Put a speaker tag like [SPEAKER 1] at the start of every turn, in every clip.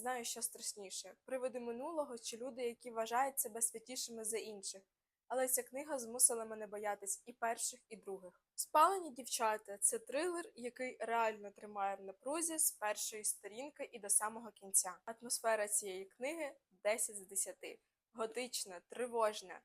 [SPEAKER 1] знаю, що страшніше привиди минулого чи люди, які вважають себе святішими за інших. Але ця книга змусила мене боятись і перших, і других. Спалені дівчата це трилер, який реально тримає в напрузі з першої сторінки і до самого кінця. Атмосфера цієї книги 10 з 10. Готична, тривожна,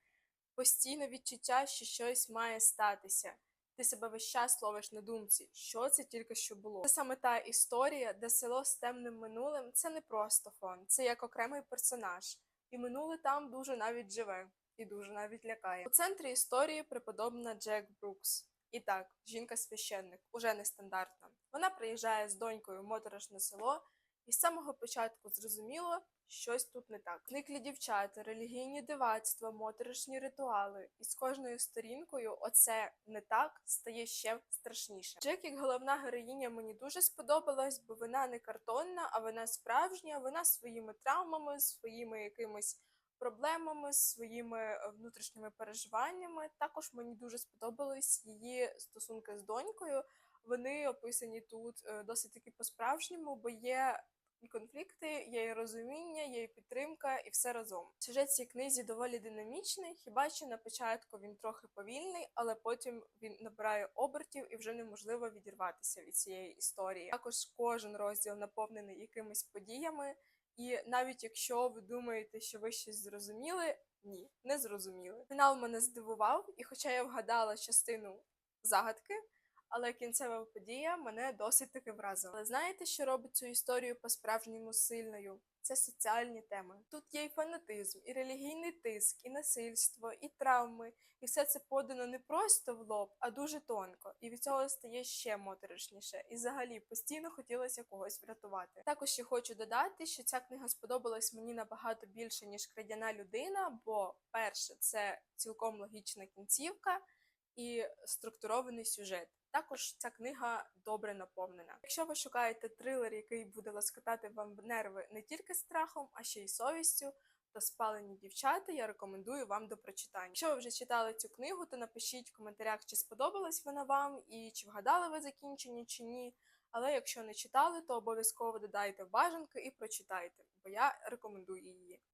[SPEAKER 1] постійне відчуття, що щось має статися. Ти себе весь час ловиш на думці, що це тільки що було. Це саме та історія, де село з темним минулим це не просто фон, це як окремий персонаж, і минуле там дуже навіть живе і дуже навіть лякає. У центрі історії преподобна Джек Брукс. І так, жінка-священник, уже нестандартна. Вона приїжджає з донькою в моторошне село, і з самого початку зрозуміло, щось тут не так. Зниклі дівчата, релігійні дивацтва, моторошні ритуали. І з кожною сторінкою оце не так стає ще страшніше. Джек, як головна героїня, мені дуже сподобалась, бо вона не картонна, а вона справжня. Вона своїми травмами, своїми якимись проблемами, своїми е, внутрішніми переживаннями. Також мені дуже сподобались її стосунки з донькою. Вони описані тут е, досить таки по-справжньому, бо є і конфлікти, є і розуміння, є і підтримка, і все разом. Сюжет цій книзі доволі динамічний, хіба що на початку він трохи повільний, але потім він набирає обертів і вже неможливо відірватися від цієї історії. Також кожен розділ наповнений якимись подіями, і навіть якщо ви думаєте, що ви щось зрозуміли, ні, не зрозуміли. Фінал мене здивував, і хоча я вгадала частину загадки, але кінцева подія мене досить таки вразила. Але знаєте, що робить цю історію по-справжньому сильною? Це соціальні теми. Тут є і фанатизм, і релігійний тиск, і насильство, і травми, і все це подано не просто в лоб, а дуже тонко. І від цього стає ще моторошніше. І взагалі постійно хотілося когось врятувати. Також я хочу додати, що ця книга сподобалась мені набагато більше, ніж крадяна людина, бо перше, це цілком логічна кінцівка і структурований сюжет. Також ця книга добре наповнена. Якщо ви шукаєте трилер, який буде лоскотати вам нерви не тільки страхом, а ще й совістю, то спалені дівчата я рекомендую вам до прочитання. Якщо ви вже читали цю книгу, то напишіть в коментарях, чи сподобалась вона вам і чи вгадали ви закінчення, чи ні. Але якщо не читали, то обов'язково додайте бажанки і прочитайте, бо я рекомендую її.